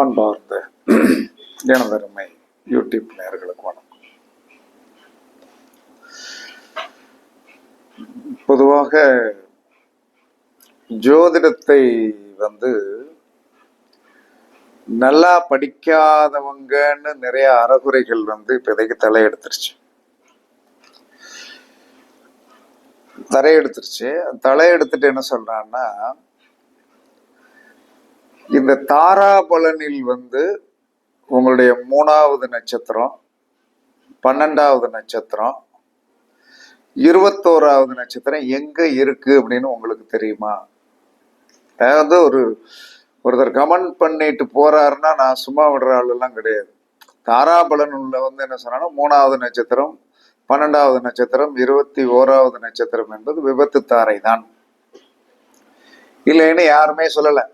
அன்பார்ந்த எனதருமை யூடியூப் நேர்களுக்கு வணக்கம். பொதுவாக ஜோதிடத்தை வந்து நல்லா படிக்காதவங்கன்னு நிறைய அறகுறைகள் வந்து இப்போதைக்கு தலையெடுத்துருச்சு. தலையெடுத்துருச்சு. தலையெடுத்துட்டு என்ன சொல்றான்னா இந்த தாராபலனில் வந்து உங்களுடைய மூணாவது நட்சத்திரம் பன்னெண்டாவது நட்சத்திரம் இருபத்தோராவது நட்சத்திரம் எங்க இருக்கு அப்படின்னு உங்களுக்கு தெரியுமா? அதாவது ஒரு ஒருத்தர் கமெண்ட் பண்ணிட்டு போறாருன்னா நான் சும்மா விடுற ஆளெல்லாம் கிடையாது. தாராபலன் உள்ள வந்து என்ன சொன்னா மூணாவது நட்சத்திரம் பன்னெண்டாவது நட்சத்திரம் இருபத்தி ஓராவது நட்சத்திரம் என்பது விபத்து தாரை தான் இல்லைன்னு யாருமே சொல்லலை.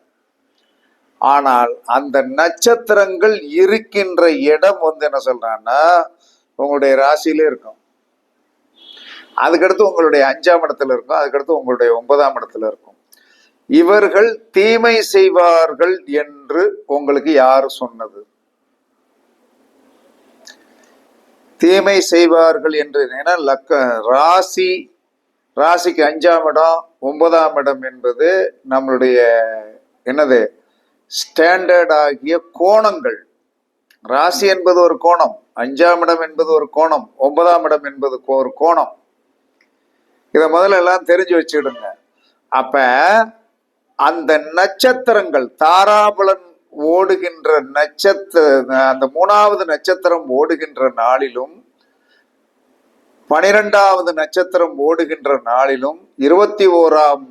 ஆனால் அந்த நட்சத்திரங்கள் இருக்கின்ற இடம் வந்து என்ன சொல்றான்னா உங்களுடைய ராசியிலே இருக்கும். அதுக்கடுத்து உங்களுடைய அஞ்சாம் இடத்துல இருக்கும். அதுக்கடுத்து உங்களுடைய ஒன்பதாம் இடத்துல இருக்கும். இவர்கள் தீமை செய்வார்கள் என்று உங்களுக்கு யார் சொன்னது? தீமை செய்வார்கள் என்று ஏன்னா லக்க ராசி ராசிக்கு அஞ்சாம் இடம் ஒன்பதாம் இடம் என்பது நம்மளுடைய என்னது? ஸ்டாண்டர்ட் ஆகிய கோணங்கள். ராசி என்பது ஒரு கோணம் அஞ்சாம் இடம் என்பது ஒரு கோணம் ஒன்பதாம் இடம் என்பது ஒரு கோணம். இதை முதல்ல எல்லாம் தெரிஞ்சு வச்சுடுங்க அப்ப அந்த நட்சத்திரங்கள் தாராபலன் ஓடுகின்ற நட்சத்திர அந்த மூணாவது நட்சத்திரம் ஓடுகின்ற நாளிலும் பனிரெண்டாவது நட்சத்திரம் ஓடுகின்ற நாளிலும் இருபத்தி ஓராம்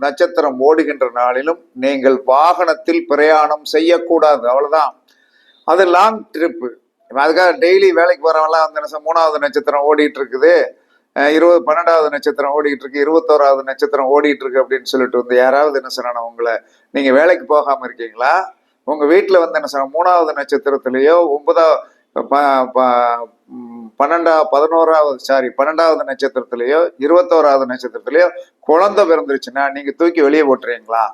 நட்சத்திரம் ஓடுகின்ற நாளிலும் நீங்கள் வாகனத்தில் பிரயாணம் செய்யக்கூடாது. அவ்வளவுதான். அது லாங் ட்ரிப்பு அதுக்காக டெய்லி வேலைக்கு போறவங்களாம் அந்த என்ன மூணாவது நட்சத்திரம் ஓடிட்டு இருக்குது. இருபது பன்னெண்டாவது நட்சத்திரம் ஓடிட்டு இருக்கு. இருபத்தோராவது நட்சத்திரம் ஓடிட்டு இருக்கு அப்படின்னு சொல்லிட்டு வந்து யாராவது என்ன சொன்னா உங்களை நீங்க வேலைக்கு போகாம இருக்கீங்களா? உங்க வீட்டுல வந்து என்ன சொன்ன மூணாவது நட்சத்திரத்திலேயோ ஒன்பதாவது ப- பன்னெண்டா பதினோராவது சாரி பன்னெண்டாவது நட்சத்திரத்திலேயோ இருபத்தோராவது நட்சத்திரத்திலேயோ குழந்தை பிறந்துருச்சுன்னா நீங்க தூக்கி வெளியே போட்டுறீங்களா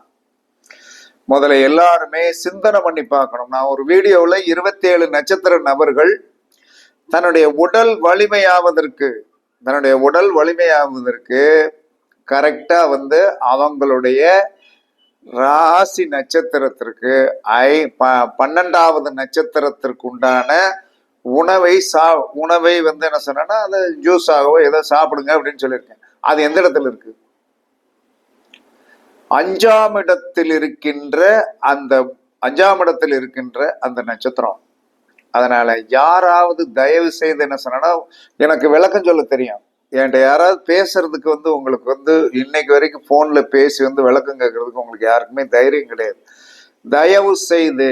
முதல்ல எல்லாருமே சிந்தனை பண்ணி பார்க்கணும். நான் ஒரு வீடியோவில் இருபத்தேழு நட்சத்திர நபர்கள் தன்னுடைய உடல் வலிமையாவதற்கு தன்னுடைய உடல் வலிமையாவதற்கு கரெக்டா வந்து அவங்களுடைய ராசி நட்சத்திரத்திற்கு ஐ ப- பன்னெண்டாவது நட்சத்திரத்திற்கு உண்டான உணவை சா உணவை வந்து என்ன சொன்னா அதை ஜூஸ் ஆகவோ ஏதோ சாப்பிடுங்க அப்படின்னு சொல்லியிருக்கேன். அது எந்த இடத்துல இருக்கு? அஞ்சாம் இடத்தில் இருக்கின்ற அந்த அஞ்சாம் இடத்தில் இருக்கின்ற அந்த நட்சத்திரம். அதனால யாராவது தயவு செய்து என்ன சொன்னா எனக்கு விளக்கம் சொல்ல தெரியும். என்கிட்ட யாராவது பேசுறதுக்கு வந்து உங்களுக்கு வந்து இன்னைக்கு வரைக்கும் போன்ல பேசி வந்து விளக்கம் கேட்கறதுக்கு உங்களுக்கு யாருக்குமே தைரியம் கிடையாது. தயவு செய்து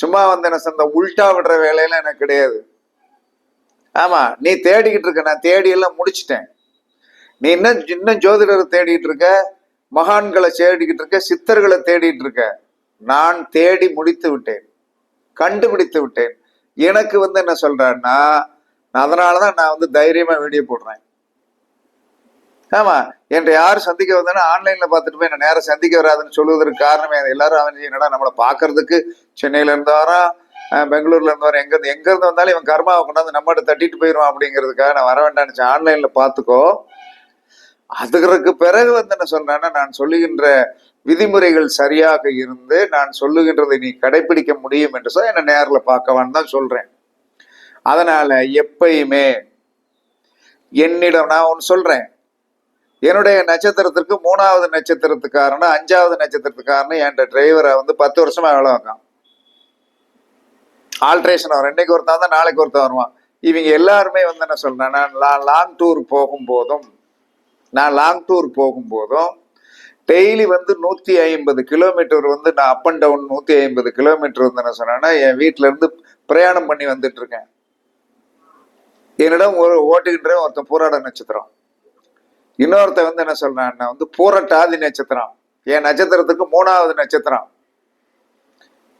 சும்மா வந்து என்ன சொன்ன உல்டா விடுற வேலையெல்லாம் எனக்கு கிடையாது. ஆமா நீ தேடிக்கிட்டு இருக்க நான் தேடி எல்லாம் முடிச்சிட்டேன். நீ இன்னும் இன்னும் ஜோதிடரை தேடிட்டு இருக்க மகான்களை தேடிக்கிட்டு இருக்க சித்தர்களை தேடிட்டு இருக்க. நான் தேடி முடித்து விட்டேன். கண்டுபிடித்து விட்டேன். எனக்கு வந்து என்ன சொல்றேன்னா அதனாலதான் நான் வந்து தைரியமா வீடியோ போடுறேன். ஆமா என்கிட்ட யார் சந்திக்க வந்தாலும் ஆன்லைன்ல பார்த்துட்டு போய் நான் நேரம் சந்திக்க வராதுன்னு சொல்லுவதற்கு காரணமே அது. எல்லாரும் அவன் என்னடா நம்மளை பார்க்கறதுக்கு சென்னையில இருந்து வரான் பெங்களூர்ல இருந்து எங்க இருந்து எங்க இருந்து வந்தாலும் இவன் கர்மாவை கொண்டாந்து நம்மகிட்ட தட்டிட்டு போயிடுவான் அப்படிங்கிறதுக்காக நான் வர வேண்டாம்னு ஆன்லைன்ல பார்த்துக்கோ. அதுக்கு பிறகு வந்து என்ன சொல்றேன்னா நான் சொல்லுகின்ற விதிமுறைகள் சரியாக இருந்து நான் சொல்லுகின்றதை நீ கடைபிடிக்க முடியும் என்று சொல்ல என்ன நேரில் பார்க்கவான்னு தான் சொல்றேன். அதனால எப்பயுமே என்னிடம் நான் ஒன்று சொல்றேன். என்னுடைய நட்சத்திரத்திற்கு மூணாவது நட்சத்திரத்துக்காரன அஞ்சாவது நட்சத்திரத்துக்காரன என்கிட்ட டிரைவரை வந்து பத்து வருஷமா வேலை வைக்கான் ஆல்ட்ரேஷன் வரும் இன்னைக்கு ஒருத்தன் தான் நாளைக்கு ஒருத்தன் வருவான். இவங்க எல்லாருமே வந்து என்ன சொல்றேன் நான் லாங் டூர் போகும்போதும் நான் லாங் டூர் போகும்போதும் டெய்லி வந்து நூற்றி ஐம்பது கிலோமீட்டர் வந்து நான் அப் அண்ட் டவுன் நூற்றி ஐம்பது கிலோமீட்டர் வந்து என்ன சொன்னேன்னா என் வீட்டில இருந்து பிரயாணம் பண்ணி வந்துட்டு இருக்கேன். என்னிடம் ஒரு ஓட்டுகின்ற ஒருத்தன் போராட நட்சத்திரம். இன்னொருத்தன் வந்து என்ன சொல்றான்னா வந்து பூரட்டாதி நட்சத்திரம். என் நட்சத்திரத்துக்கு மூணாவது நட்சத்திரம்.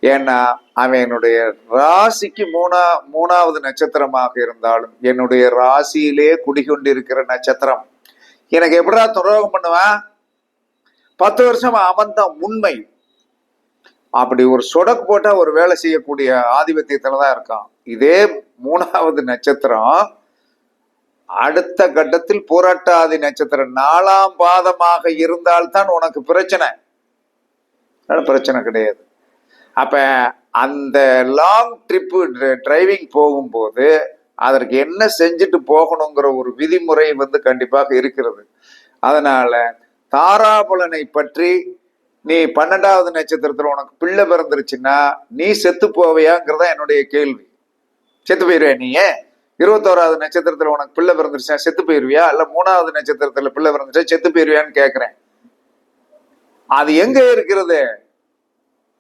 ஏன்னா அவன் என்னுடைய ராசிக்கு மூணா மூணாவது நட்சத்திரமாக இருந்தாலும் என்னுடைய ராசியிலே குடிகொண்டிருக்கிற நட்சத்திரம். எனக்கு எப்படிடா துரோகம் பண்ணுவான்? பத்து வருஷம் அவன் உண்மை. அப்படி ஒரு சொடக்கு போட்டா ஒரு வேலை செய்யக்கூடிய ஆதிபத்தியத்துல தான் இருக்கான். இதே மூணாவது நட்சத்திரம் அடுத்த கட்டத்தில் புரட்டாதி நட்சத்திரம் நாலாம் பாதமாக இருந்தால்தான் உனக்கு பிரச்சனை. பிரச்சனை கிடையாது. அப்ப அந்த லாங் ட்ரிப்பு டிரைவிங் போகும்போது அதற்கு என்ன செஞ்சுட்டு போகணுங்கிற ஒரு விதிமுறை வந்து கண்டிப்பாக இருக்கிறது. அதனால தாராபலனை பற்றி நீ பன்னெண்டாவது நட்சத்திரத்துல உனக்கு பிள்ளை பிறந்துருச்சுன்னா நீ செத்து போவையாங்கிறதா என்னுடைய கேள்வி. செத்து போயிருவியா நீ இருபத்தோராவது நட்சத்திரத்துல உனக்கு பிள்ளை பிறந்துருச்சா செத்து போயிருவியா? இல்ல மூணாவது நட்சத்திரத்துல பிள்ளை பிறந்துச்சா செத்து போயிருவியான்னு கேக்குறேன். அது எங்க இருக்கிறது?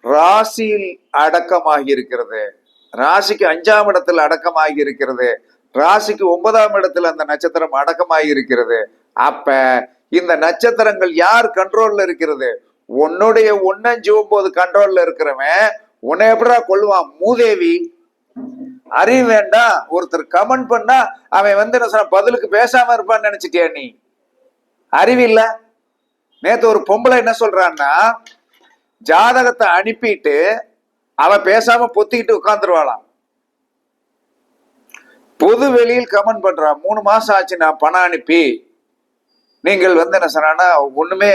ராசியில் அடக்கமாகி இருக்கிறது. ராசிக்கு அஞ்சாம் இடத்துல அடக்கமாகி இருக்கிறது. ராசிக்கு ஒன்பதாம் இடத்துல அந்த நட்சத்திரம் அடக்கமாகி இருக்கிறது. அப்ப இந்த நட்சத்திரங்கள் யார் கண்ட்ரோல்ல இருக்கிறது? உன்னுடைய ஒன்னஞ்சு ஒன்பது கண்ட்ரோல்ல இருக்கிறவன் உன்னை எப்படா கொள்வான் மூதேவி. அறிவு வேண்டாம் ஒருத்தர் கமெண்ட் பண்ணா அவன் வந்து என்ன சொல்ற பதிலுக்கு பேசாம இருப்பான்னு நினைச்சுட்டியா நீ? அறிவு இல்ல. நேத்து ஒரு பொம்பளை என்ன சொல்றான்னா ஜாதகத்தை அனுப்பிட்டு அவ பேசாம பொத்திக்கிட்டு உட்காந்துருவாளாம் பொது வெளியில் கமெண்ட் பண்றா மூணு மாசம் ஆச்சு நான் பணம் அனுப்பி. நீங்கள் வந்து என்ன சொன்னா ஒண்ணுமே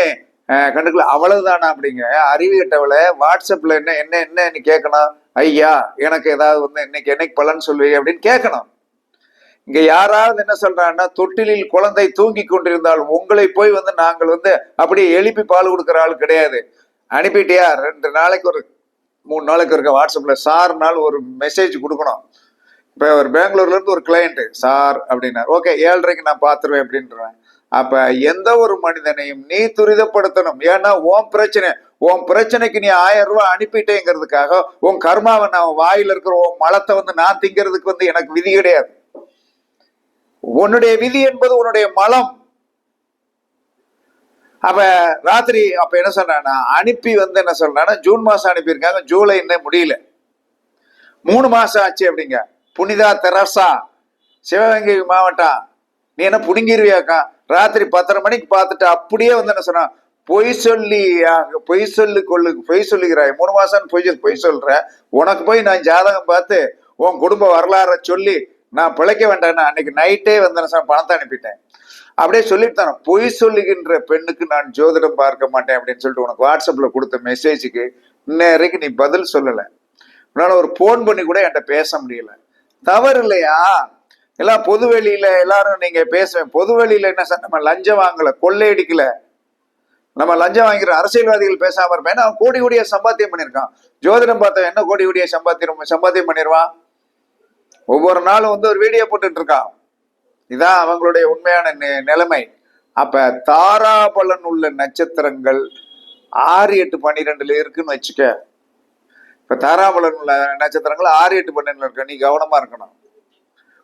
கண்டுக்கல அவ்வளவுதானா அப்படிங்க. அறிவு கட்டவளை வாட்ஸ்அப்ல என்ன என்ன என்னன்னு கேட்கணும் ஐயா எனக்கு ஏதாவது வந்து இன்னைக்கு என்னைக்கு பலன் சொல்வீங்க அப்படின்னு கேட்கணும். இங்க யாராவது என்ன சொல்றாங்கன்னா தொட்டிலில் குழந்தை தூங்கி கொண்டிருந்தால் உங்களை போய் வந்து நாங்கள் வந்து அப்படியே எழுப்பி பால் கொடுக்குற ஆள் கிடையாது. அனுப்பிட்டியா? ரெண்டு நாளைக்கு ஒரு மூணு நாளைக்கு இருக்க வாட்ஸ்அப்ல சார்னால் ஒரு மெசேஜ் கொடுக்கணும். இப்போ ஒரு பெங்களூர்ல இருந்து ஒரு கிளையண்ட் சார் அப்படின்னா ஓகே ஏழரைக்கு நான் பார்த்துருவேன் அப்படின்றேன். அப்ப எந்த ஒரு மனிதனையும் நீ துரிதப்படுத்தணும். ஏன்னா ஓம் பிரச்சனை உன் பிரச்சனைக்கு நீ ஆயிரம் ரூபாய் அனுப்பிட்டேங்கிறதுக்காக உன் கர்மாவை நான் வாயில் இருக்கிற உன் மலத்தை வந்து நான் திங்கிறதுக்கு வந்து எனக்கு விதி கிடையாது. உன்னுடைய விதி என்பது உன்னுடைய மலம். அப்ப ராத்திரி அப்ப என்ன சொல்றானா அனுப்பி வந்து என்ன சொல்றானா ஜூன் மாசம் அனுப்பியிருக்காங்க ஜூலை இன்னும் முடியல. மூணு மாசம் ஆச்சு அப்படிங்க. புனிதா தெரசா சிவகங்கை மாவட்டம். நீ என்ன புடுங்கிருவியாக்கா? ராத்திரி பத்தரை மணிக்கு பார்த்துட்டு அப்படியே வந்து என்ன சொன்னா பொய் சொல்லி பொய் சொல்லி கொள்ளு பொய் சொல்லுகிறாய். மூணு மாசம் பொய் சொல்லி பொய் சொல்ற உனக்கு போய் நான் ஜாதகம் பார்த்து உன் குடும்ப வரலாற சொல்லி நான் பிழைக்க வேண்டாம் அன்னைக்கு நைட்டே வந்து சார் பணத்தை அனுப்பிட்டேன். அப்படியே சொல்லிட்டு தானே பொய் சொல்லுகின்ற பெண்ணுக்கு நான் ஜோதிடம் பார்க்க மாட்டேன் அப்படின்னு சொல்லிட்டு உனக்கு வாட்ஸ்அப்ல கொடுத்த மெசேஜுக்கு இன்னைக்கு நீ பதில் சொல்லலை. உன்னால ஒரு போன் பண்ணி கூட என்கிட்ட பேச முடியல. தவறு இல்லையா? எல்லாம் பொது வெளியில எல்லாரும் நீங்க பேசுவேன். பொது வெளியில என்ன சார் நம்ம லஞ்சம் வாங்கல கொள்ளையடிக்கல நம்ம லஞ்சம் வாங்கிற அரசியல்வாதிகள் பேசாம இருப்பேன் அவன் கோடி கோடியா சம்பாத்தியம் பண்ணியிருக்கான். ஜோதிடம் பார்த்தவன் என்ன கோடி கோடியா சம்பாத்தியம் சம்பாத்தியம் பண்ணிடுவான்? ஒவ்வொரு நாளும் வந்து ஒரு வீடியோ போட்டுட்டு இருக்கான். இதான் அவங்களுடைய உண்மையான நிலைமை. அப்ப தாராபலன் உள்ள நட்சத்திரங்கள் ஆறு எட்டு பன்னிரெண்டுல இருக்குன்னு வச்சுக்க. இப்ப தாராபலன் உள்ள நட்சத்திரங்கள் ஆறு எட்டு பன்னெண்டுல இருக்க. நீ கவனமா இருக்கணும்.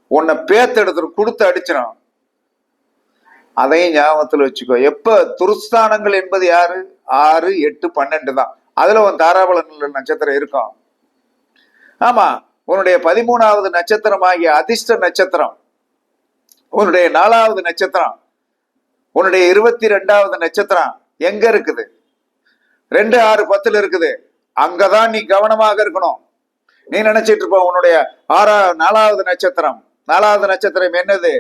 உன்னை பேத்து கொடுத்து அடிச்சிடும் அதையும் ஞாபகத்தில் வச்சுக்கோ. எப்ப? துருஸ்தானங்கள் என்பது யாரு? ஆறு எட்டு பன்னெண்டு தான். அதுல உன் தாராபலன் நட்சத்திரம் இருக்கும். ஆமா உன்னுடைய பதிமூணாவது நட்சத்திரமாகிய அதிர்ஷ்ட நட்சத்திரம் உன்னுடைய நாலாவது நட்சத்திரம் உன்னுடைய இருபத்தி ரெண்டாவது நட்சத்திரம் எங்க இருக்குது? ரெண்டு ஆறு பத்துல இருக்குது. அங்கதான் நீ கவனமாக இருக்கணும். நீ நினைச்சிட்டு இருப்ப உன்னுடைய ஆறா நாலாவது நட்சத்திரம். நாலாவது நட்சத்திரம் என்னது?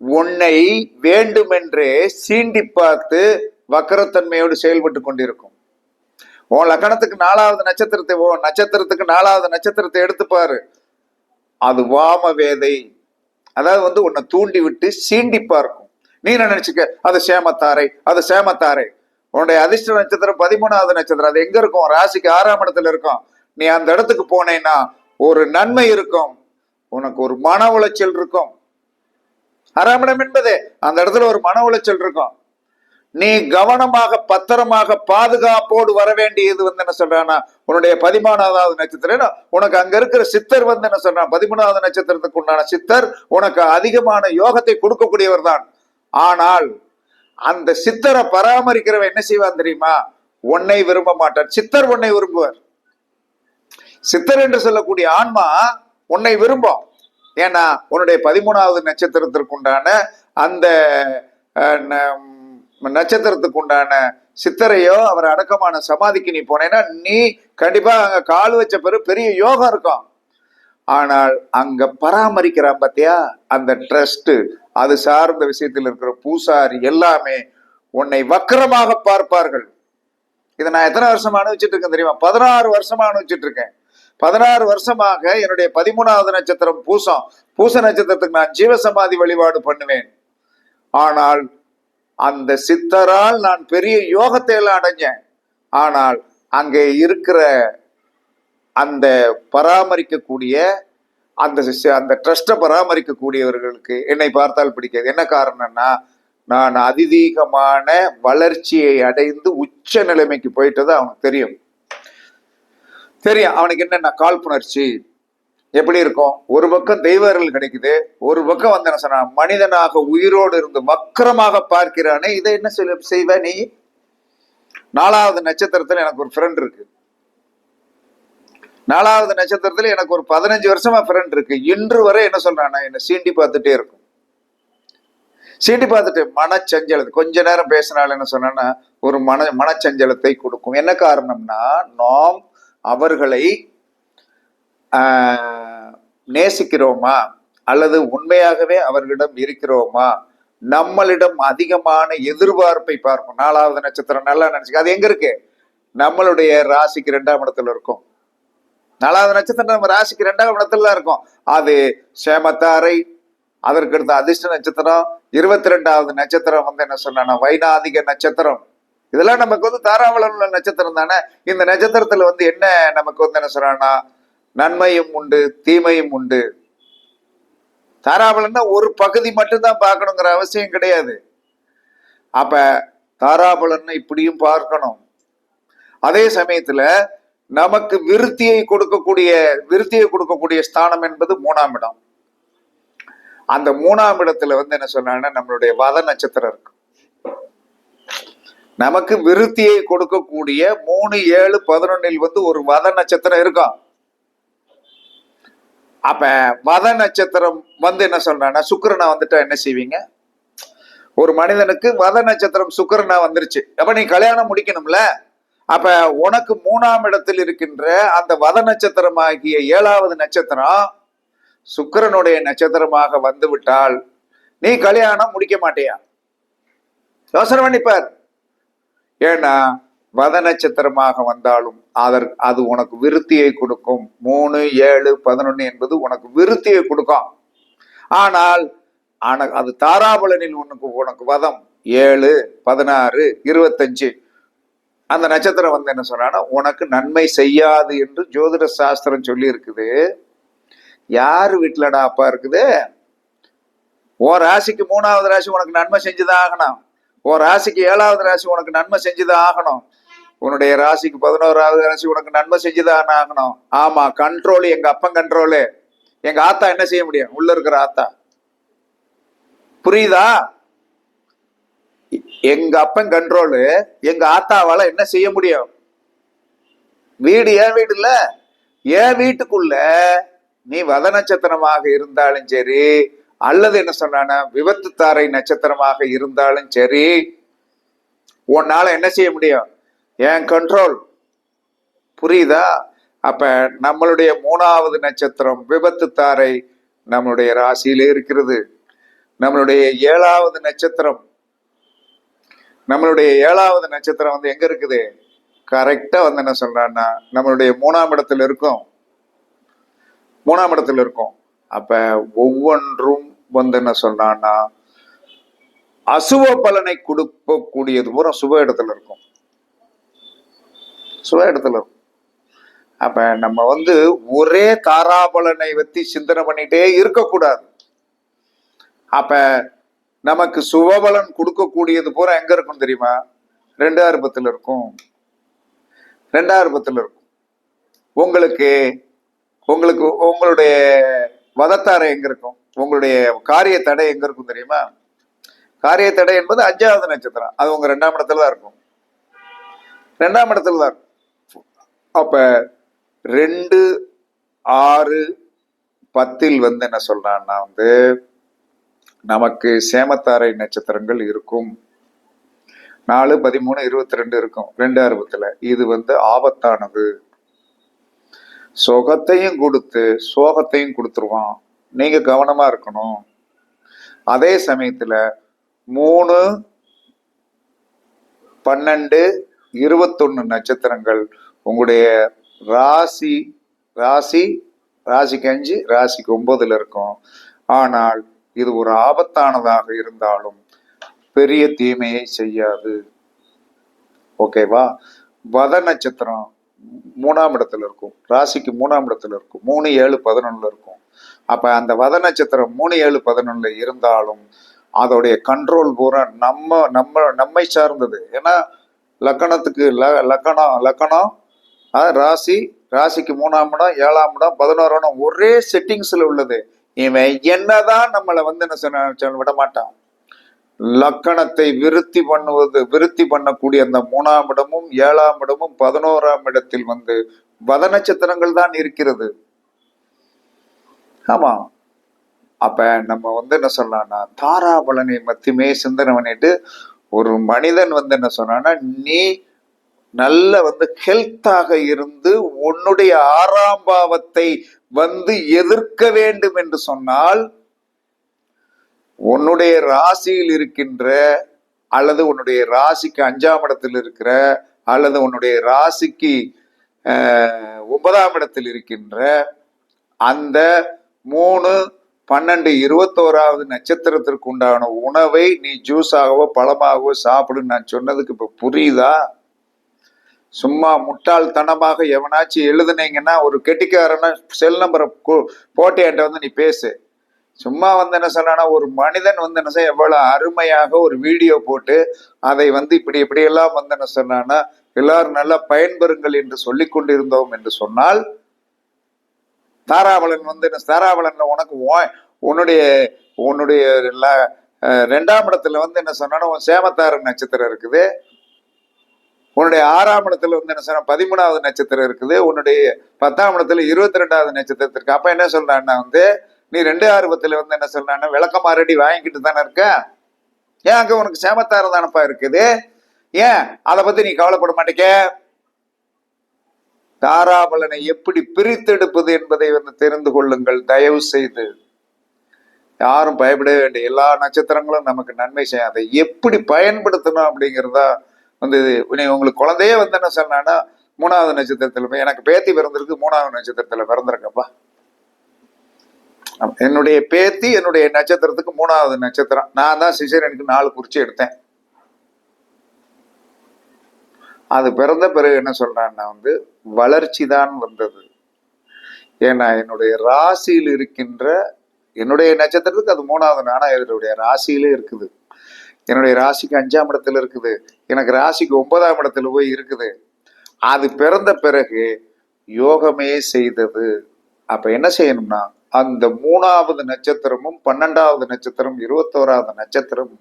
உன்னை வேண்டுமென்றே சீண்டி பார்த்து வக்கரத்தன்மையோடு செயல்பட்டு கொண்டிருக்கும். உன் லக்கணத்துக்கு நாலாவது நட்சத்திரத்தை ஓ நட்சத்திரத்துக்கு நாலாவது நட்சத்திரத்தை எடுத்துப்பாரு அது வாம வேதை அதாவது வந்து உன்னை தூண்டி விட்டு சீண்டி பார்க்கும். நீ என்ன நினைச்சுக்க? அது சேமத்தாரை அது சேமத்தாரை. உன்னுடைய அதிர்ஷ்ட நட்சத்திரம் பதிமூணாவது நட்சத்திரம். அது எங்க இருக்கும்? ராசிக்கு ஆறாம் இடத்துல இருக்கும். நீ அந்த இடத்துக்கு போனேன்னா ஒரு நன்மை இருக்கும். உனக்கு ஒரு மன உளைச்சல் இருக்கும். ஹராமிடம் என்பதே என்பது அந்த இடத்துல ஒரு மன உளைச்சல் இருக்கும். நீ கவனமாக பத்திரமாக பாதுகாப்போடு வர வேண்டியது வந்து என்ன சொல்றானா உன்னுடைய பதிமூணாவது நட்சத்திரம். உனக்கு அங்க இருக்கிற சித்தர் வந்து என்ன சொல்றான் பதிமூணாவது நட்சத்திரத்துக்கு உண்டான சித்தர் உனக்கு அதிகமான யோகத்தை கொடுக்கக்கூடியவர் தான். ஆனால் அந்த சித்தரை பராமரிக்கிறவன் என்ன செய்வான் தெரியுமா? உன்னை விரும்ப மாட்டார் சித்தர் உன்னை விரும்புவர். சித்தர் என்று சொல்லக்கூடிய ஆன்மா உன்னை விரும்பும். ஏன்னா உன்னுடைய பதிமூணாவது நட்சத்திரத்திற்கு உண்டான அந்த நட்சத்திரத்துக்குண்டான நட்சத்திரத்துக்கு உண்டான சித்தரையோ அவர் அடக்கமான சமாதிக்கு நீ போனேன்னா நீ கண்டிப்பா அங்க கால் வச்ச பிறகு பெரிய யோகம் இருக்கும். ஆனால் அங்க பராமரிக்கிறான் பார்த்தியா அந்த ட்ரஸ்ட் அது சார்ந்த விஷயத்தில் இருக்கிற பூசாரி எல்லாமே உன்னை வக்கரமாக பார்ப்பார்கள். இதை நான் எத்தனை வருஷமா அனுபவிச்சுட்டு இருக்கேன் தெரியுமா? பதினாறு வருஷமா அனுபவிச்சுட்டு இருக்கேன். பதினாறு வருஷமாக என்னுடைய பதிமூணாவது நட்சத்திரம் பூசம். பூச நட்சத்திரத்துக்கு நான் ஜீவசமாதி வழிபாடு பண்ணுவேன். ஆனால் அந்த சித்தரால் நான் பெரிய யோகத்தை எல்லாம் அடைஞ்சேன். ஆனால் அங்கே இருக்கிற அந்த பராமரிக்கக்கூடிய அந்த அந்த ட்ரஸ்ட்டை பராமரிக்கக்கூடியவர்களுக்கு என்னை பார்த்தால் பிடிக்காது. என்ன காரணம்னா நான் அதிதீகமான வளர்ச்சியை அடைந்து உச்ச நிலைமைக்கு போயிட்டது அவனுக்கு தெரியும். தெரியும் அவனுக்கு என்னென்ன? காழ்ப்புணர்ச்சி. எப்படி இருக்கும்? ஒரு பக்கம் தெய்வர்கள் கிடைக்குது ஒரு பக்கம் வந்து என்ன சொன்னா மனிதனாக உயிரோடு இருந்து வக்கரமாக பார்க்கிறானே இதை என்ன சொல்ல செய்வ நீ? நாலாவது நட்சத்திரத்துல எனக்கு ஒரு ஃப்ரெண்ட் இருக்கு. நாலாவது நட்சத்திரத்துல எனக்கு ஒரு பதினஞ்சு வருஷமா ஃப்ரெண்ட் இருக்கு. இன்று வரை என்ன சொல்றானா? என்ன சீண்டி பார்த்துட்டே இருக்கும். சீண்டி பார்த்துட்டு மனச்சஞ்சலத்தை கொஞ்ச நேரம் பேசினாலும் என்ன சொன்னா ஒரு மன மனச்சஞ்சலத்தை கொடுக்கும். என்ன காரணம்னா நாம் அவர்களை நேசிக்கிறோமா? அல்லது உண்மையாகவே அவர்களிடம் இருக்கிறோமா? நம்மளிடம் அதிகமான எதிர்பார்ப்பை பார்ப்போம். நாலாவது நட்சத்திரம் நல்லா நினைச்சுக்க அது எங்க இருக்கு? நம்மளுடைய ராசிக்கு ரெண்டாம் இடத்துல இருக்கும். நாலாவது நட்சத்திரம் நம்ம ராசிக்கு ரெண்டாம் இடத்துல தான் இருக்கும். அது சேமத்தாரை அதற்கு அடுத்த அதிர்ஷ்ட நட்சத்திரம் இருபத்தி ரெண்டாவது நட்சத்திரம் வந்து என்ன சொன்னா வைநாதிக நட்சத்திரம். இதெல்லாம் நமக்கு வந்து தாராவளம் உள்ள நட்சத்திரம் தானே? இந்த நட்சத்திரத்துல வந்து என்ன நமக்கு வந்து என்ன சொல்றான்னா நன்மையும் உண்டு தீமையும் உண்டு. தாராபலன்னா ஒரு பகுதி மட்டும்தான் பார்க்கணுங்கிற அவசியம் கிடையாது. அப்ப தாராபலன் இப்படியும் பார்க்கணும். அதே சமயத்துல நமக்கு விருத்தியை கொடுக்கக்கூடிய விருத்தியை கொடுக்கக்கூடிய ஸ்தானம் என்பது மூணாம் இடம். அந்த மூணாம் இடத்துல வந்து என்ன சொன்னாங்கன்னா நம்மளுடைய வத நட்சத்திரம் இருக்கு. நமக்கு விருத்தியை கொடுக்கக்கூடிய மூணு ஏழு பதினொன்னில் வந்து ஒரு வத நட்சத்திரம் இருக்கும். அப்ப வத நட்சத்திரம் வந்து என்ன சொல்றான்னா சுக்கரனா வந்துட்டா என்ன செய்வீங்க? ஒரு மனிதனுக்கு வத நட்சத்திரம் சுக்கரனா வந்துருச்சு. அப்ப நீ கல்யாணம் முடிக்கணும்ல? அப்ப உனக்கு மூணாம் இடத்தில் இருக்கின்ற அந்த வத நட்சத்திரமாகிய ஏழாவது நட்சத்திரம் சுக்கரனுடைய நட்சத்திரமாக வந்துவிட்டால் நீ கல்யாணம் முடிக்க மாட்டியா? யோசனை பண்ணிப்பார். ஏன்னா வத நட்சத்திரமாக வந்தாலும் அதற்கு அது உனக்கு விருத்தியை கொடுக்கும். மூணு ஏழு பதினொன்று என்பது உனக்கு விருத்தியை கொடுக்கும். ஆனால் ஆனால் அது தாராபலனில் உனக்கு உனக்கு வதம். ஏழு பதினாறு இருபத்தஞ்சு. அந்த நட்சத்திரம் வந்து என்ன சொன்னா உனக்கு நன்மை செய்யாது என்று ஜோதிட சாஸ்திரம் சொல்லி இருக்குது யார் வீட்டுலடா அப்பா இருக்குது? உன் ராசிக்கு மூணாவது ராசி உனக்கு நன்மை செஞ்சுதான் ஆகணும். உன் ராசிக்கு ஏழாவது ராசி உனக்கு நன்மை செஞ்சுதான் ஆகணும். உன்னுடைய ராசிக்கு பதினோராவது ராசி உனக்கு நன்மை செஞ்சுதான் ஆகணும். ஆமா கண்ட்ரோல் எங்க அப்பன் கண்ட்ரோலு எங்க ஆத்தா என்ன செய்ய முடியும்? உள்ள இருக்கிற ஆத்தா. புரியுதா? எங்க அப்பன் கண்ட்ரோலு எங்க ஆத்தாவால என்ன செய்ய முடியும்? வீடு ஏன் வீடு இல்ல? என் வீட்டுக்குள்ள நீ வத நட்சத்திரமாக இருந்தாலும் சரி அல்லது என்ன சொன்னான விபத்து தாரை நட்சத்திரமாக இருந்தாலும் சரி உன்னால என்ன செய்ய முடியும்? என் கண்ட்ரோல் புரியுதா? அப்ப நம்மளுடைய மூணாவது நட்சத்திரம் விபத்து தாரை நம்மளுடைய ராசியிலே இருக்கிறது. நம்மளுடைய ஏழாவது நட்சத்திரம் நம்மளுடைய ஏழாவது நட்சத்திரம் வந்து எங்க இருக்குது? கரெக்டா வந்து என்ன சொல்றான்னா நம்மளுடைய மூணாம் இடத்துல இருக்கும். மூணாம் இடத்துல இருக்கும். அப்ப ஒவ்வொன்றும் வந்து என்ன சொன்னான்னா அசுவ பலனை கொடுக்கக்கூடியது பூரா சுப இடத்துல இருக்கும். சுப இடத்துல இருக்கும். அப்ப நம்ம வந்து ஒரே தாராபலனை பத்தி சிந்தனை பண்ணிட்டே இருக்கக்கூடாது. அப்ப நமக்கு சுபபலன் கொடுக்கக்கூடியது பூரா எங்க இருக்கும் தெரியுமா? ரெண்டாயிரம் பத்துல இருக்கும். ரெண்டாயிரம் பத்துல இருக்கும். உங்களுக்கு உங்களுக்கு உங்களுடைய வதத்தாரை எங்க இருக்கும்? உங்களுடைய காரிய தடை எங்க இருக்கும் தெரியுமா? காரிய தடை என்பது அஞ்சாவது நட்சத்திரம். அது உங்க ரெண்டாம் இடத்துல தான் இருக்கும். ரெண்டாம் இடத்துல தான் இருக்கும். அப்ப ரெண்டு ஆறு பத்தில் வந்து என்ன சொல்றான்னா வந்து நமக்கு சேமத்தாரை நட்சத்திரங்கள் இருக்கும். நாலு பதிமூணு இருபத்தி ரெண்டு இருக்கும். ரெண்டு அறுபத்துல இது வந்து ஆபத்தானது. சுகத்தையும் கொடுத்து சோகத்தையும் கொடுத்துருவான். நீங்கள் கவனமாக இருக்கணும். அதே சமயத்தில் மூணு பன்னெண்டு இருபத்தொன்று நட்சத்திரங்கள் உங்களுடைய ராசி ராசி ராசிக்கு அஞ்சு ராசிக்கு ஒன்பதுல இருக்கும். ஆனால் இது ஒரு ஆபத்தானதாக இருந்தாலும் பெரிய தீமையை செய்யாது. ஓகேவா? வத நட்சத்திரம் மூணாம் இடத்துல இருக்கும். ராசிக்கு மூணாம் இடத்துல இருக்கும். மூணு ஏழு பதினொன்னுல இருக்கும். அப்ப அந்த வத நட்சத்திரம் மூணு ஏழு பதினொன்னுல இருந்தாலும் அதோடைய கண்ட்ரோல் பூரா நம்ம நம்ம நம்மை சார்ந்தது. ஏன்னா லக்கணத்துக்கு ல லக்கணம் லக்கணம் ராசி ராசிக்கு மூணாம் இடம் ஏழாம் இடம் பதினோராம் இடம் ஒரே செட்டிங்ஸ்ல உள்ளது. இவன் என்னதான் நம்மளை வந்து என்ன சொன்ன விட மாட்டான் லக்கணத்தை விருத்தி பண்ணுவது விருத்தி பண்ணக்கூடிய அந்த மூணாம் இடமும் ஏழாம் இடமும் பதினோராம் இடத்தில் வந்து வத நட்சத்திரங்கள் தான் இருக்கிறது. ஆமா. அப்ப நம்ம வந்து என்ன சொல்லலாம்னா தாராபலனை மத்தியுமே சிந்தனை பண்ணிட்டு ஒரு மனிதன் வந்து என்ன சொன்னான்னா நீ நல்ல வந்து ஹெல்த்தாக இருந்து உன்னுடைய ஆறாம் பாவத்தை வந்து எதிர்க்க வேண்டும் என்று சொன்னால் உன்னுடைய ராசியில் இருக்கின்ற அல்லது உன்னுடைய ராசிக்கு அஞ்சாம் இடத்தில் இருக்கிற அல்லது உன்னுடைய ராசிக்கு ஒன்பதாம் இடத்தில் இருக்கின்ற அந்த மூணு பன்னெண்டு இருபத்தோராவது நட்சத்திரத்திற்கு உண்டான உணவை நீ ஜூஸாகவோ பழமாகவோ சாப்பிடுன்னு நான் சொன்னதுக்கு இப்ப புரியுதா? சும்மா முட்டாள்தனமாக எவனாச்சும் எழுதுனீங்கன்னா ஒரு கெட்டிக்காரன செல் நம்பரை போட்டியான்ட்ட வந்து நீ பேசு. சும்மா வந்து என்ன சொல்லலாம் ஒரு மனிதன் வந்து என்ன செய்ய எவ்வளவு அருமையாக ஒரு வீடியோ போட்டு அதை வந்து இப்படி இப்படி எல்லாம் வந்து என்ன சொன்னான்னா எல்லாரும் நல்லா பயன்பெறுங்கள் என்று சொல்லிக் கொண்டிருந்தோம் என்று சொன்னால் தாராபலன் வந்து என்ன தாராவளன்ல உனக்கு உன்னுடைய உன்னுடைய ரெண்டாம் இடத்துல வந்து என்ன சொன்னா உன் சேமத்தாறு நட்சத்திரம் இருக்குது. உன்னுடைய ஆறாம் இடத்துல வந்து என்ன சொன்ன பதிமூணாவது நட்சத்திரம் இருக்குது. உன்னுடைய பத்தாம் இடத்துல இருபத்தி ரெண்டாவது நட்சத்திரத்திற்கு. அப்ப என்ன சொல்றான்னா வந்து நீ ரெண்டு ஆர்வத்தில் வந்து என்ன சொல்றான்னா விளக்கமா ரெடி வாங்கிக்கிட்டு தானே இருக்க? ஏன் அங்க உனக்கு சேமத்தார தானப்பா இருக்குது? ஏன்? அதை பத்தி நீ கவலைப்பட மாட்டேங்க தாராபலனை எப்படி பிரித்தெடுப்பது என்பதை வந்து தெரிந்து கொள்ளுங்கள். தயவு செய்து. யாரும் பயப்பட வேண்டிய எல்லா நட்சத்திரங்களும் நமக்கு நன்மை செய்யும் அதை எப்படி பயன்படுத்தணும் அப்படிங்கிறதா வந்து இது. நீ உங்களுக்கு குழந்தையே வந்து என்ன சொன்னான்னா மூணாவது நட்சத்திரத்துல எனக்கு பேத்தி பிறந்திருக்கு மூணாவது நட்சத்திரத்தில் பிறந்திருக்கப்பா. என்னுடைய பேத்தி என்னுடைய நட்சத்திரத்துக்கு மூணாவது நட்சத்திரம். நான் தான் சிசரனுக்கு நாலு குறிச்சி எடுத்தேன். அது பிறந்த பிறகு என்ன சொல்றான்னா வந்து வளர்ச்சி தான் வந்தது. ஏன்னா என்னுடைய ராசியில் இருக்கின்ற என்னுடைய நட்சத்திரத்துக்கு அது மூணாவது நானா என்னுடைய ராசியிலே இருக்குது. என்னுடைய ராசிக்கு அஞ்சாம் இடத்துல இருக்குது. எனக்கு ராசிக்கு ஒன்பதாம் இடத்துல போய் இருக்குது. அது பிறந்த பிறகு யோகமே செய்தது. அப்ப என்ன செய்யணும்னா அந்த மூணாவது நட்சத்திரமும் பன்னெண்டாவது நட்சத்திரம் இருபத்தோராவது நட்சத்திரம்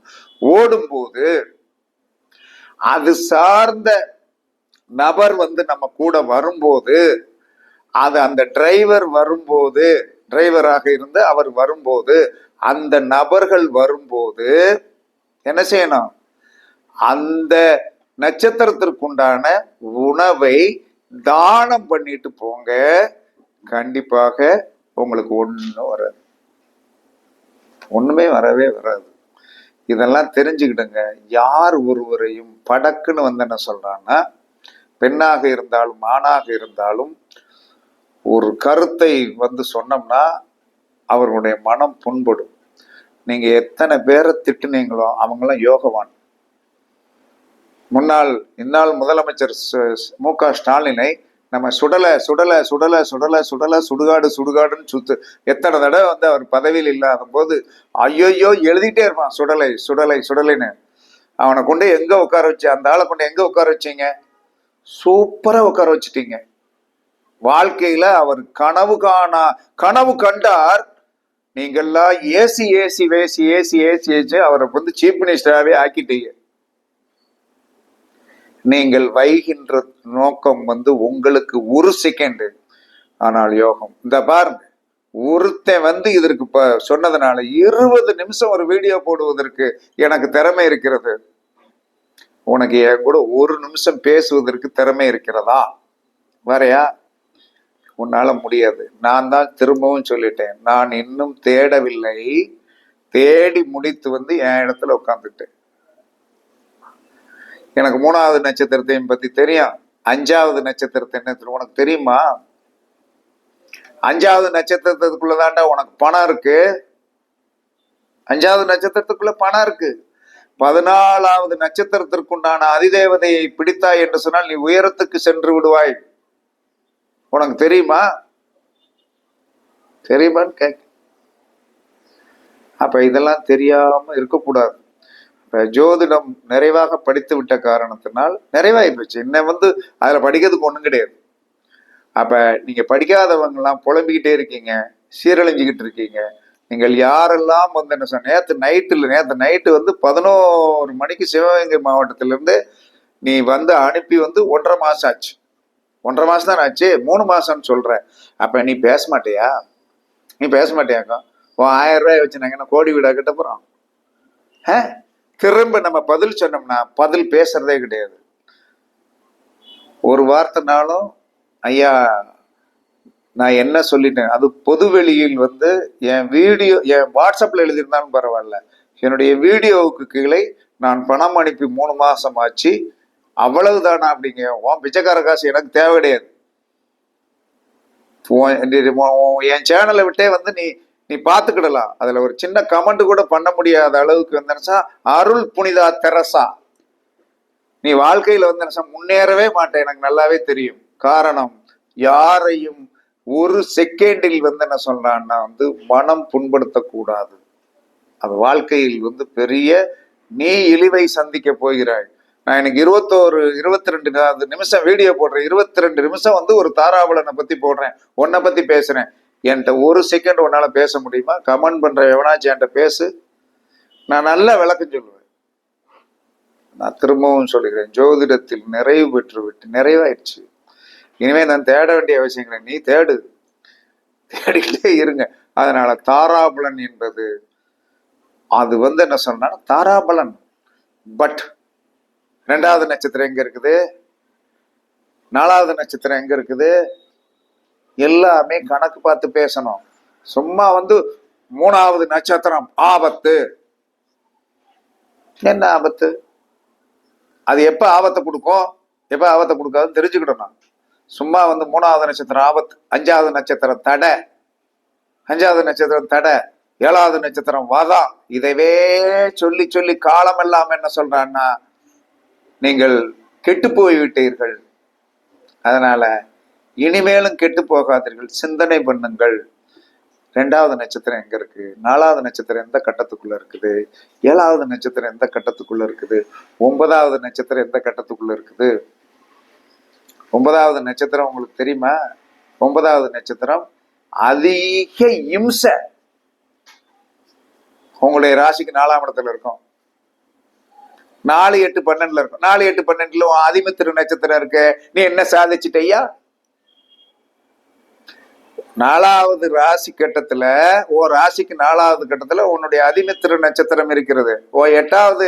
ஓடும்போது அது சார்ந்த நபர் வந்து நம்ம கூட வரும்போது அது அந்த டிரைவர் வரும்போது டிரைவராக இருந்து அவர் வரும்போது அந்த நபர்கள் வரும்போது என்ன செய்யணும்? அந்த நட்சத்திரத்திற்குண்டான உணவை தானம் பண்ணிட்டு போங்க. கண்டிப்பாக உங்களுக்கு ஒன்றும் வராது. ஒன்றுமே வரவே வராது. இதெல்லாம் தெரிஞ்சுக்கிடுங்க. யார் ஒருவரையும் படக்குன்னு வந்து என்ன சொல்கிறான்னா பெண்ணாக இருந்தாலும் ஆணாக இருந்தாலும் ஒரு கருத்தை வந்து சொன்னோம்னா அவர்களுடைய மனம் புண்படும். நீங்கள் எத்தனை பேரை திட்டுனீங்களோ அவங்களாம் யோகவான். முன்னாள் இந்நாள் முதலமைச்சர் மு க ஸ்டாலினை நம்ம சுடலை சுடலை சுடலை சுடலை சுடலை சுடுகாடு சுடுகாடுன்னு சுத்து. எத்தனை தடவை வந்து அவர் பதவியில் இல்லாத போது ஐயோயோ எழுதிட்டே இருப்பான் சுடலை சுடலை சுடலைன்னு. அவனை கொண்டு எங்க உட்கார வச்சு அந்த ஆளை கொண்டு எங்க உட்கார வச்சீங்க? சூப்பரா உட்கார வச்சிட்டீங்க. வாழ்க்கையில அவர் கனவு காணா கனவு கண்டார். நீங்கள்லாம் ஏசி ஏசி வேசி ஏசி ஏசி ஏசி அவரை வந்து சீஃப் மினிஸ்டராகவே ஆக்கிட்டீங்க. நீங்கள் வைகின்ற நோக்கம் வந்து உங்களுக்கு ஒரு செகண்டு ஆனால் யோகம் இந்த பாருங்க. ஒருத்தன் வந்து இதற்கு இப்ப சொன்னதுனால இருபது நிமிஷம் ஒரு வீடியோ போடுவதற்கு எனக்கு திறமை இருக்கிறது. உனக்கு என் கூட ஒரு நிமிஷம் பேசுவதற்கு திறமை இருக்கிறதா? வரையா? உன்னால முடியாது. நான் தான் திரும்பவும் சொல்லிட்டேன். நான் இன்னும் தேடவில்லை. தேடி முடித்து வந்து என் இடத்துல உட்காந்துட்டேன் எனக்கு மூணாவது நட்சத்திரத்தையும் பத்தி தெரியும். அஞ்சாவது நட்சத்திரத்தை என்ன உனக்கு தெரியுமா? அஞ்சாவது நட்சத்திரத்துக்குள்ளதாண்டா உனக்கு பணம் இருக்கு. அஞ்சாவது நட்சத்திரத்துக்குள்ள பணம் இருக்கு. பதினாலாவது நட்சத்திரத்திற்குண்டான அதிதேவதையை பிடித்தாய் என்று சொன்னால் நீ உயரத்துக்கு சென்று விடுவாய். உனக்கு தெரியுமா? தெரியுமான்னு கேட்க அப்ப இதெல்லாம் தெரியாம இருக்கக்கூடாது. ஜோதிடம் நிறைவாக படித்து விட்ட காரணத்தினால் நிறைவாகி போச்சு என்ன வந்து அதில் படிக்கிறதுக்கு ஒன்றும் கிடையாது. அப்போ நீங்கள் படிக்காதவங்கெல்லாம் புலம்பிக்கிட்டே இருக்கீங்க சீரழிஞ்சுக்கிட்டு இருக்கீங்க. நீங்கள் யாரெல்லாம் வந்து என்ன சொன்ன நேற்று நைட்டில் நேற்று நைட்டு வந்து பதினோரு மணிக்கு சிவகங்கை மாவட்டத்திலேருந்து நீ வந்து அனுப்பி வந்து ஒன்றரை மாதம் ஆச்சு. ஒன்றரை மாதம் தான் ஆச்சு? மூணு மாதம்னு சொல்கிறேன் அப்போ நீ பேச மாட்டியா? நீ பேச மாட்டியாக்கா உன் ஆயிரம் ரூபாய் வச்சு நாங்கள் என்ன கோடி வீடாக கட்ட போகிறோம் ஆ? திரும்ப நம்ம பதில் சொன்னோம்னா பதில் பேசுறதே கிடையாது. ஒரு வார்த்தைனாலும் ஐயா நான் என்ன சொல்லிட்டேன்? அது பொது வெளியில் வந்து என் வீடியோ என் வாட்ஸ்அப்பில் எழுதியிருந்தாலும் பரவாயில்ல. என்னுடைய வீடியோவுக்கு கீழே நான் பணம் அனுப்பி மூணு மாதம் ஆச்சு. அவ்வளவு தானா அப்படிங்க. உன் பிச்சைக்கார காசு எனக்கு தேவை கிடையாது. என் சேனலை விட்டே வந்து நீ நீ பார்த்துக்கிடலாம். அதுல ஒரு சின்ன கமெண்ட் கூட பண்ண முடியாத அளவுக்கு வந்துருச்சா அருள் புனிதா தெரசா. நீ வாழ்க்கையில வந்து முன்னேறவே மாட்டேன். எனக்கு நல்லாவே தெரியும். காரணம் யாரையும் ஒரு செகண்டில் வந்து என்ன சொல்றான்னா வந்து மனம் புண்படுத்தக்கூடாது. அது வாழ்க்கையில் வந்து பெரிய நீ இழிவை சந்திக்க போகிறாய் நான் எனக்கு இருபத்தோரு இருபத்தி ரெண்டு நிமிஷம் வீடியோ போடுறேன். இருபத்தி ரெண்டு நிமிஷம் வந்து ஒரு தாராபலனை பத்தி போடுறேன். உன்னை பத்தி பேசுறேன். என்கிட்ட ஒரு செகண்ட் உன்னால் பேச முடியுமா? கமெண்ட் பண்ணுற எவனாச்சும் என்கிட்ட பேசு. நான் நல்ல விளக்கம் சொல்லுவேன். நான் திரும்பவும் சொல்லுகிறேன் ஜோதிடத்தில் நிறைவு பெற்று விட்டு நிறைவாயிடுச்சு. இனிமே நான் தேட வேண்டிய அவசியங்களை நீ தேடு. தேடிக்கிட்டே இருங்க. அதனால தாராபலன் என்பது அது வந்து என்ன சொன்னா தாராபலன். பட் ரெண்டாவது நட்சத்திரம் எங்க இருக்குது? நாலாவது நட்சத்திரம் எங்க இருக்குது? எல்லாமே கணக்கு பார்த்து பேசணும். சும்மா வந்து மூணாவது நட்சத்திரம் ஆபத்து. என்ன ஆபத்து? அது எப்ப ஆபத்தை கொடுக்கும்? எப்ப ஆபத்தை கொடுக்காதுன்னு தெரிஞ்சுக்கிடணும் சும்மா வந்து மூணாவது நட்சத்திரம் ஆபத்து. அஞ்சாவது நட்சத்திரம் தடை. அஞ்சாவது நட்சத்திரம் தடை. ஏழாவது நட்சத்திரம் வாதம் இதைவே சொல்லி சொல்லி காலம் எல்லாம் என்ன சொல்றான்னா நீங்கள் கெட்டு போய் விட்டீர்கள் அதனால இனிமேலும் கெட்டு போகாதீர்கள். சிந்தனை பண்ணுங்கள். ரெண்டாவது நட்சத்திரம் எங்க இருக்கு? நாலாவது நட்சத்திரம் எந்த கட்டத்துக்குள்ள இருக்குது? ஏழாவது நட்சத்திரம் எந்த கட்டத்துக்குள்ள இருக்குது? ஒன்பதாவது நட்சத்திரம் எந்த கட்டத்துக்குள்ள இருக்குது? ஒன்பதாவது நட்சத்திரம் உங்களுக்கு தெரியுமா? ஒன்பதாவது நட்சத்திரம் அதிக இம்சை. உங்களுடைய ராசிக்கு நாலாம் இடத்துல இருக்கும். நாலு எட்டு பன்னெண்டுல இருக்கும். நாலு எட்டு பன்னெண்டுல உன் திரு நட்சத்திரம் இருக்கு. நீ என்ன சாதிச்சிட்டையா நாலாவது ராசி கட்டத்துல ஓ ராசிக்கு நாலாவது கட்டத்துல உன்னுடைய அதிமித்திரு நட்சத்திரம் இருக்கிறது. ஓ எட்டாவது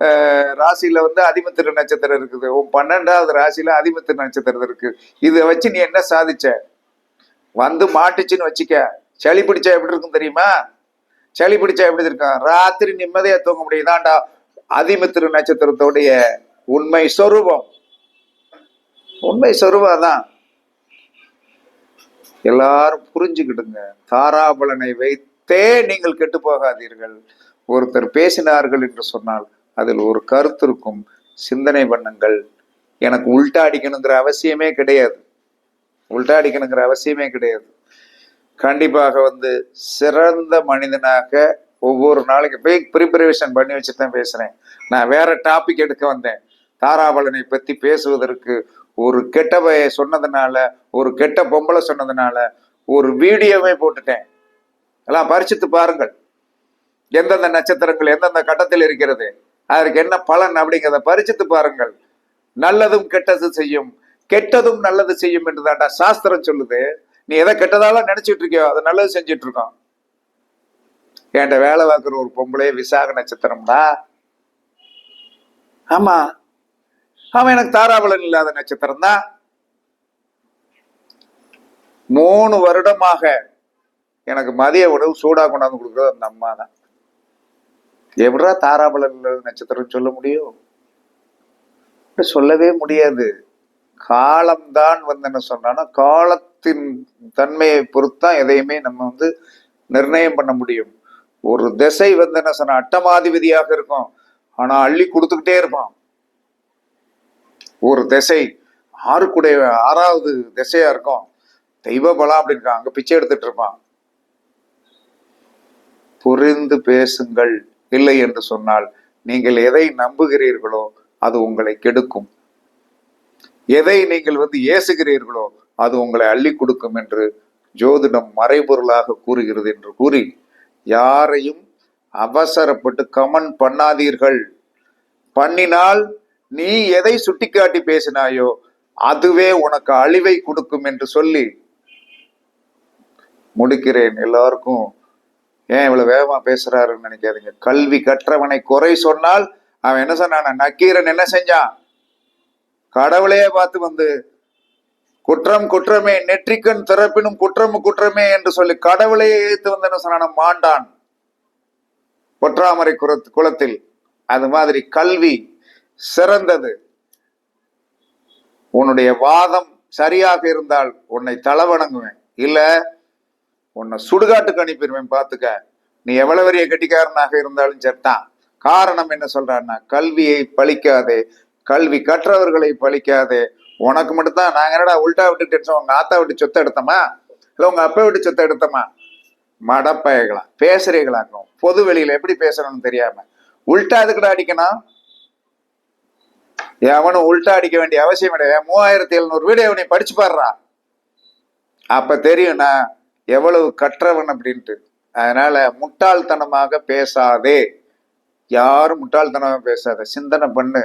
ராசியில் ராசியில வந்து அதிமித்திரு நட்சத்திரம் இருக்குது. உன் பன்னெண்டாவது ராசியில அதிமித்திரு நட்சத்திரம் இருக்கு. இதை வச்சு நீ என்ன சாதிச்ச? வந்து மாட்டுச்சுன்னு வச்சுக்க. சளி பிடிச்சா எப்படி இருக்கும் தெரியுமா? சளி பிடிச்சா எப்படி இருக்கும்? ராத்திரி நிம்மதியா தூங்க முடியுதாண்டா அதிமித்திரு நட்சத்திரத்தோடைய உண்மை சொரூபம். உண்மை சொரூபம் தான் எல்லாரும் புரிஞ்சுக்கிடுங்க. தாராபலனை வைத்தே நீங்கள் கெட்டு போகாதீர்கள். ஒருத்தர் பேசினார்கள் என்று சொன்னால் அதில் ஒரு கருத்து இருக்கும். சிந்தனை பண்ணுங்கள். எனக்கு உள்டா அடிக்கணுங்கிற அவசியமே கிடையாது. உள்டா அடிக்கணுங்கிற அவசியமே கிடையாது. கண்டிப்பாக வந்து சிறந்த மனிதனாக ஒவ்வொரு நாளைக்கு போய் ப்ரிப்பரேஷன் பண்ணி வச்சுட்டு தான் பேசுறேன். நான் வேற டாபிக் எடுக்க வந்தேன். தாராபலனை பத்தி பேசுவதற்கு ஒரு கெட்ட பய சொன்னதுனால ஒரு கெட்ட பொம்பளை சொன்னதுனால ஒரு வீடியோவே போட்டுட்டேன். எல்லாம் பரிசுத்து பாருங்கள். எந்தெந்த நட்சத்திரங்கள் எந்தெந்த கட்டத்தில் இருக்கிறது அதற்கு என்ன பலன் அப்படிங்கிறத பரிசுத்து பாருங்கள். நல்லதும் கெட்டது செய்யும். கெட்டதும் நல்லது செய்யும் என்று தாண்டா சாஸ்திரம் சொல்லுது. நீ எதை கெட்டதால நினைச்சிட்டு இருக்கியோ அதை நல்லது செஞ்சிட்டு இருக்கோம். என்கிட்ட வேலை பார்க்குற ஒரு பொம்பளை விசாக நட்சத்திரம்டா. ஆமா அவன் எனக்கு தாராபலன் இல்லாத நட்சத்திரம் தான். மூணு வருடமாக எனக்கு மதிய உணவு சூடா கொண்டாந்து கொடுக்குறது அந்த அம்மா தான். எப்படா தாராபலன் இல்லாத நட்சத்திரம் சொல்ல முடியும்? சொல்லவே முடியாது. காலம்தான் வந்து என்ன சொன்னா காலத்தின் தன்மையை பொறுத்தான் எதையுமே நம்ம வந்து நிர்ணயம் பண்ண முடியும். ஒரு திசை வந்து என்ன சொன்னா அட்டமாதிபதியாக இருக்கும். ஆனா அள்ளி கொடுத்துக்கிட்டே இருப்பான். ஒரு திசை. ஆறுக்குடைய ஆறாவது திசையா இருக்கும். தெய்வ பலம் அப்படின்னு அங்க பிச்சை எடுத்துட்டு இருப்பான். புரிந்து பேசுங்கள் இல்லை என்று சொன்னால் நீங்கள் எதை நம்புகிறீர்களோ அது உங்களை கெடுக்கும். எதை நீங்கள் வந்து ஏசுகிறீர்களோ அது உங்களை அள்ளி கொடுக்கும் என்று ஜோதிடம் மறைபொருளாக கூறுகிறது என்று கூறி யாரையும் அவசரப்பட்டு கமெண்ட் பண்ணாதீர்கள். பண்ணினால் நீ எதை சுட்டிக்காட்டி பேசினாயோ அதுவே உனக்கு அழிவை கொடுக்கும் என்று சொல்லி முடிக்கிறேன். எல்லாருக்கும் ஏன் இவ்வளவு வேகமா பேசுறாருன்னு நினைக்காதீங்க. கல்வி கற்றவனை குறை சொன்னால் அவன் என்ன சொன்னான் நக்கீரன் என்ன செஞ்சான்? கடவுளையே பார்த்து வந்து குற்றம் குற்றமே நெற்றிக்கண் திறப்பினும் குற்றம் குற்றமே என்று சொல்லி கடவுளையே ஏத்து வந்து என்ன சொன்னான மாண்டான். பொற்றாமரை குரத் குளத்தில். அது மாதிரி கல்வி சிறந்தது. உன்னுடைய வாதம் சரியாக இருந்தால் உன்னை தளவணங்குவேன் இல்ல உன்னை சுடுகாட்டுக்கு அனுப்பிடுவேன் பாத்துக்க. நீ எவ்வளவு பெரிய கெட்டிக்காரனாக இருந்தாலும் சரிதான். காரணம் என்ன சொல்றான்னா கல்வியை பழிக்காதே. கல்வி கற்றவர்களை பழிக்காதே. உனக்கு மட்டும்தான் நாங்க என்னடா உல்டா விட்டு உங்க ஆத்தா விட்டு சொத்தை எடுத்தோமா? இல்ல உங்க அப்பா விட்டு சொத்தை எடுத்தோமா? மடப்பயகலாம் பேசுறீங்களாக்கும். பொது வெளியில எப்படி பேசணும்னு தெரியாம. உல்டா அதுக்கடா அடிக்கணும்? எவனும் உள்டா அடிக்க வேண்டிய அவசியம் கிடையாது மூவாயிரத்தி எழுநூறு வீடியோ நீ படிச்சு பாடுறா. அப்ப தெரியும் நான் எவ்வளவு கற்றவன் அப்படின்ட்டு. அதனால முட்டாள்தனமாக பேசாதே. யாரும் முட்டாள்தனமாக பேசாத. சிந்தனை பண்ணு.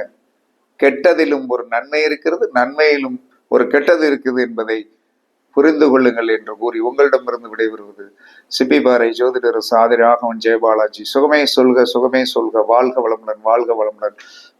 கெட்டதிலும் ஒரு நன்மை இருக்கிறது நன்மையிலும் ஒரு கெட்டது இருக்குது என்பதை புரிந்து கொள்ளுங்கள் என்று கூறி உங்களிடமிருந்து விடைபெறுவது சிப்பி பாறை ஜோதிடர் சாதி ராகவன் ஜெயபாலாஜி. சுகமே சொல்க சுகமே சொல்க வாழ்க வளமுடன் வாழ்க வளமுடன்.